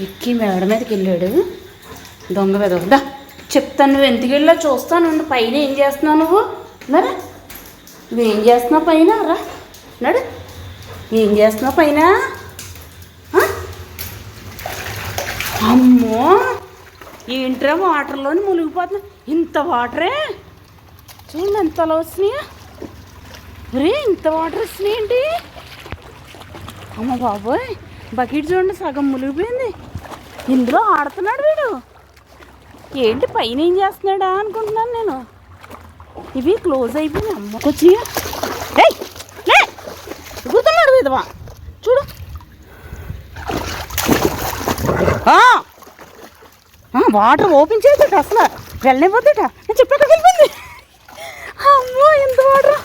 విక్కీ మేడ మీదకి వెళ్ళాడు. దొంగ వెదవదా చెప్తాను నువ్వు ఎందుకు వెళ్ళా చూస్తాను పైన ఏం చేస్తున్నావు నువ్వు? మరి నువ్వేం చేస్తున్నావు పైన? రా. నడు. ఏం చేస్తున్నావు పైన? ఆ? అమ్మో! ఏంట్రా వాటర్లోని మునిగిపోతున్నా ఇంత వాటరే? చూడండి ఎంత వచ్చినాయా? రే ఇంత వాటర్ వచ్చినాయి ఏంటి? అమ్మ బాబోయ్ బకెట్ చూడండి సగం మునిగిపోయింది. ఇందులో ఆడుతున్నాడు వీడు. ఏంటి పైన ఏం చేస్తున్నాడా అనుకుంటున్నాను నేను. ఇవి క్లోజ్ అయిపోయి అమ్మకొచ్చి ఎగురుతున్నాడు విధవా చూడు. వాటర్ ఓపెన్ చేయదట అసలు. వెళ్ళనిపోద్దట నేను చెప్పాక వెళ్ళిపోయింది. అమ్మో ఎంత వాటర్.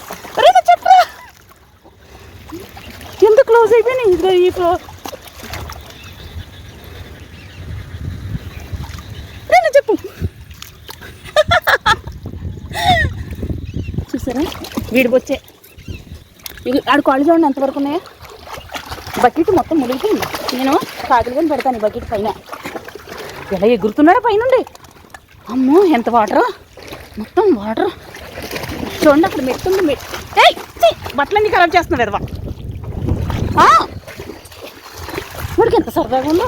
చెప్పరా. ఎంత క్లోజ్ అయిపోయినాయి? ఇదిగో ఈ ఫ్లో రే, నువ్వు చెప్పు చూసారా వీడి బొచ్చే ఇవి ఆడు కాళ్ళు చూడండి ఎంతవరకు ఉన్నాయా? బకెట్ మొత్తం మునిగిపోయింది. నేను కాకులు కానీ పెడతాను ఈ బకెట్ పైన. ఎలా ఎగురుతున్నాడా పైనుండి? అమ్మో ఎంత వాటర్? మొత్తం వాటర్. చూడండి అక్కడ మెట్టు ఉంది ఏయ్ బట్టలన్నీ ఖరాబ్ చేస్తున్నాడు ఎదవా వాడికి ఎంత సరదాగా ఉందో.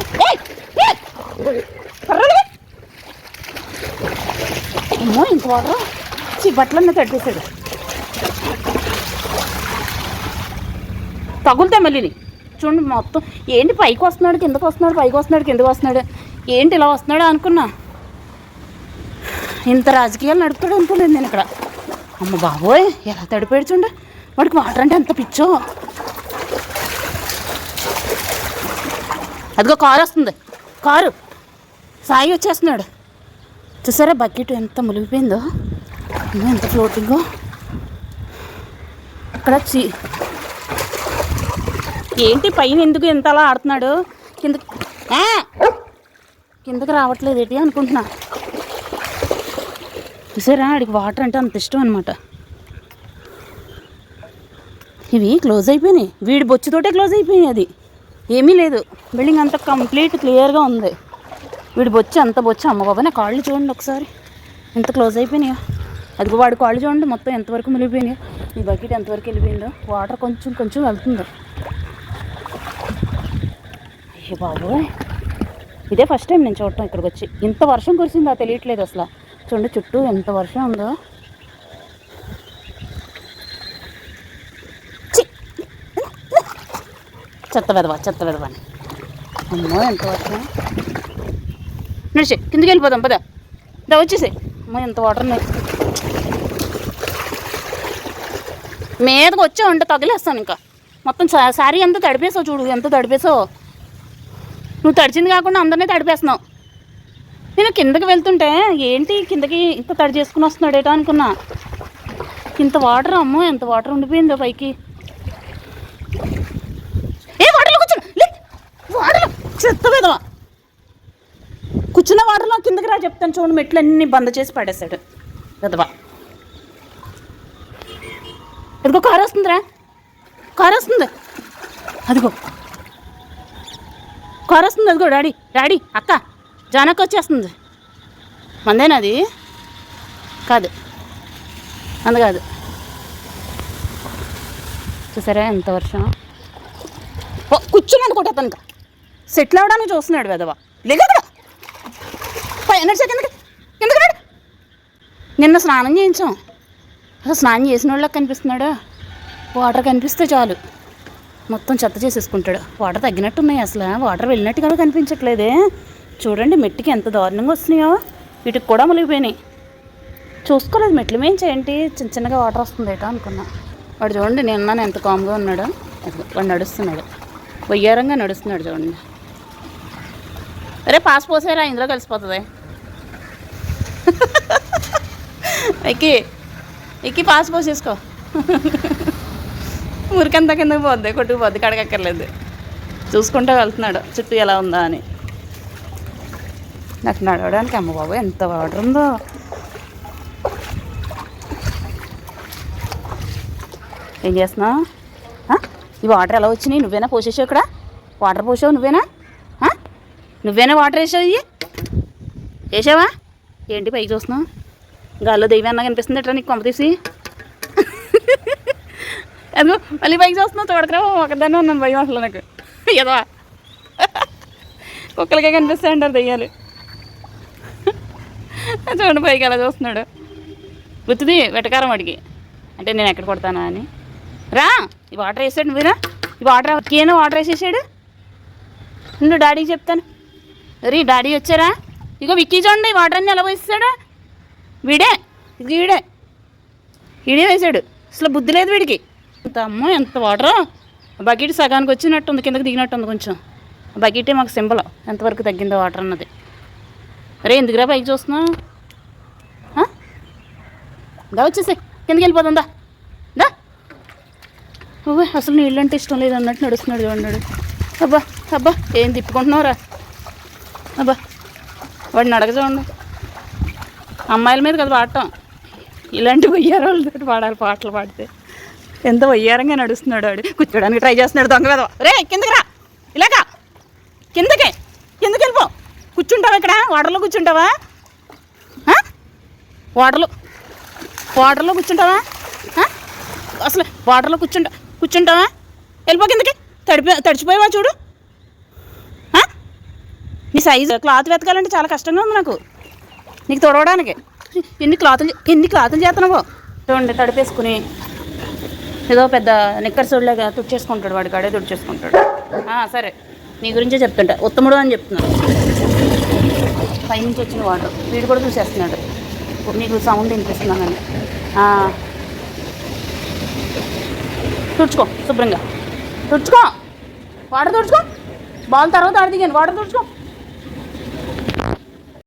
అమ్మో ఇంత వాటర్. చీ బట్టలన్నీ తట్టేశాడు. తగులుతాయి మళ్ళీ చూడండి మొత్తం ఏంటి పైకి వస్తున్నాడు కిందకు వస్తున్నాడు పైకి వస్తున్నాడు కిందకు వస్తున్నాడు? ఏంటి ఇలా వస్తున్నాడు అనుకున్నా? ఇంత రాజకీయాలు నడుపుతాడు అనుకోలేదు నేను ఇక్కడ. అమ్మ బాబోయ్ ఎలా తడిపోయాడు చూడండి వాడికి వాటర్ అంటే ఎంత పిచ్చో. అదిగో కారు వస్తుంది. కారు. సాయి వచ్చేస్తున్నాడు. చూసారా బకెట్ ఎంత మునిగిపోయిందో? ఎంత ఫ్లోటింగో ఇక్కడ చీ ఏంటి పైన ఎందుకు ఎంత అలా ఆడుతున్నాడు? కింద కిందకి రావట్లేదు ఏంటి అనుకుంటున్నా. చూసారా ఆడికి వాటర్ అంటే అంత ఇష్టం అనమాట ఇవి క్లోజ్ అయిపోయినాయి. వీడి బొచ్చుతోటే క్లోజ్ అయిపోయినాయి అది. ఏమీ లేదు. బిల్డింగ్ అంతా కంప్లీట్ క్లియర్గా ఉంది. వీడి బొచ్చు అంత బొచ్చు. అమ్మ బాబా నా కాళ్ళు చూడండి ఒకసారి. ఎంత క్లోజ్ అయిపోయినాయో. అదిగో వాడి కాళ్ళు చూడండి మొత్తం ఎంతవరకు మునిగిపోయినాయో. ఈ బకెట్ ఎంతవరకు వెళ్ళిపోయిందో. వాటర్ కొంచెం కొంచెం వెళ్తుందో. బాబు బాబోయ్. ఇదే ఫస్ట్ టైం నేను చూడటం ఇక్కడికి వచ్చి ఇంత వర్షం కురిసిందా తెలియట్లేదు అసలు. చూడండి చుట్టూ ఎంత వర్షం ఉందో. చెత్త వెదవా చెత్త వెదవా అని. అమ్మో ఎంత వర్షం. నడిచి కిందకి వెళ్ళిపోదాం పద. దా వచ్చేసి అమ్మో ఎంత వాటర్ మీదకి వచ్చా ఉంటే తగిలేస్తాను ఇంకా మొత్తం సా- శారీ ఎంత తడిపేసావు చూడు ఎంత తడిపేసావు. నువ్వు తడిచింది కాకుండా అందరినీ తడిపేస్తున్నావు. నేను కిందకి వెళ్తుంటే ఏంటి కిందకి ఇంత తడి చేసుకుని వస్తున్నాడు ఏటో అనుకున్నా. ఇంత వాటర్ అమ్మో ఎంత వాటర్ ఉండిపోయిందో పైకి. ఏ వాటర్లో కూర్చో వాటర్లో చెత్త విధవా కూర్చున్న వాటర్లో కిందకి రా చెప్తాను చూడండి మెట్లు అన్నీ బంద్ చేసి పడేశాడు. విధవా ఎందుకో కారు వస్తుందిరా కారు వస్తుంది. అదిగో కొరొస్తుంది వస్తుంది అదిగో డాడీ డాడీ అక్క జానకి వచ్చేస్తుంది. మందేనా అది కాదు. అందు కాదు. చూసారా ఎంత వర్షం? ఓ, కూర్చున్నాడు కూడా అతనికి సెటిల్ అవడానికి చూస్తున్నాడు వెదవ. లేదా పైన కిందకి? కిందకి రాడు. నిన్న స్నానం చేయించాం. అసలు స్నానం చేసిన వాళ్ళకి కనిపిస్తున్నాడా? వాటర్ కనిపిస్తే చాలు. మొత్తం చెత్త చేసేసుకుంటాడు. వాటర్ తగ్గినట్టున్నాయి అసలు. వాటర్ వెళ్ళినట్టు కూడా కనిపించట్లేదే. చూడండి మెట్టికి ఎంత దారుణంగా వస్తున్నాయో. వీటికి కూడా మునిగిపోయినాయి. చూసుకోలేదు మెట్ల. మీద ఏంటి చిన్న చిన్నగా వాటర్ వస్తుంది ఏటో అనుకున్నా. వాడు చూడండి నిన్న ఎంత కామ్గా ఉన్నాడు. వాడు నడుస్తున్నాడు. వయ్యారంగా నడుస్తున్నాడు చూడండి. అరే పాస్ పోసారా ఇందులో కలిసిపోతుంది. ఎక్కి ఎక్కి పాస్ పోసేసుకో. ఊరికంతా కిందకి పోద్ది కొట్టుకుపోద్ది కడగక్కర్లేదు. చూసుకుంటూ వెళ్తున్నాడు చుట్టూ ఎలా ఉందా అని. నాకు నడవడానికి అమ్మ బాబు ఎంత వాటర్ ఉందో. ఏం చేస్తున్నావు? ఈ వాటర్ ఎలా వచ్చినాయి? నువ్వేనా పోసేసావు ఇక్కడ? వాటర్ పోసావు నువ్వేనా? నువ్వేనా వాటర్ వేసావు ఇవి వేసావా? ఏంటి పైకి చూస్తున్నావు? గాల్లో దెయ్యం అన్నా కనిపిస్తుంది ఎట్లా నీకు కొంప తీసి? అదిగో మళ్ళీ పైకి చూస్తున్నావు తోడకరా ఒకదాన్ని ఉన్నాను భయం అసలు నాకు. ఏదో. కుక్కలకే కనిపిస్తాయి అంటారు దెయ్యాలు. చూడండి పైకి అలా చూస్తున్నాడు. గుర్తుంది వెటకారం వాడికి. అంటే నేను ఎక్కడ కొడతానా అని. రా ఈ వాటర్ వేసాడు మీరా. ఈ వాటర్ కేను వాటర్ వేసేసాడు నువ్వు డాడీకి చెప్తాను. రీ డాడీ వచ్చారా? ఇగో విక్కీ చూడండి ఈ వాటర్ అన్ని ఎలా పోయిస్తాడా వీడే ఇది వీడే. వీడే వేసాడు. అసలు బుద్ధి లేదు వీడికి. అమ్మో ఎంత వాటర్ బకెట్ సగానికి వచ్చినట్టు ఉంది కిందకి దిగినట్టు ఉంది కొంచెం. బకెటే మాకు సింబల్. ఎంతవరకు తగ్గిందో వాటర్ అన్నది. అరే ఎందుకురా పైకి చూస్తున్నావు? దా వచ్చేసి కిందకి వెళ్ళిపోతుందా దా. ఓ అసలు నీళ్ళు అంటే ఇష్టం లేదు అన్నట్టు నడుస్తున్నాడు చూడండి అబ్బా అబ్బా ఏం తిప్పుకుంటున్నావురా? అబ్బా వాడిని అడగ చూడండి. అమ్మాయిల మీద కదా పాడటం ఇలాంటి వయ్యారాలతో పాడాలి పాటలు పాడితే. ఎంత వయ్యారంగా నడుస్తున్నాడు వాడు. కూర్చోడానికి ట్రై చేస్తున్నాడు దొంగ మీద రే కిందకి రా. ఇలాగా. కిందకి. కిందకి వెళ్ళిపో. కూర్చుంటావా ఇక్కడ? వాటర్లో కూర్చుంటావా? వాటర్లో. వాటర్లో కూర్చుంటావా? అసలు వాటర్లో కూర్చుంటా కూర్చుంటావా? వెళ్ళిపో కిందకి. తడిపి తడిచిపోయావా చూడు. నీ సైజు క్లాత్ వెతకాలంటే చాలా కష్టంగా ఉంది నాకు. నీకు తొడవడానికి. ఎన్ని క్లాతులు ఎన్ని క్లాతులు చేస్తున్నావో? చూడండి తడిపేసుకుని. ఏదో పెద్ద నిక్కర్ సోడ్లాగా తుడిచేసుకుంటాడు వాడి కాడే తుడిచేసుకుంటాడు. సరే. నీ గురించే చెప్తుంటా. ఉత్తముడు అని చెప్తున్నాడు. పైనుంచి వచ్చిన వాడు. వీడు కూడా చూసేస్తున్నాడు. నీకు సౌండ్ వినిపిస్తున్నానని తుడుచుకో శుభ్రంగా. తుడుచుకో. వాటర్ తుడుచుకో. బాల్ తర్వాత ఆడ దిగాను వాటర్ తుడుచుకో.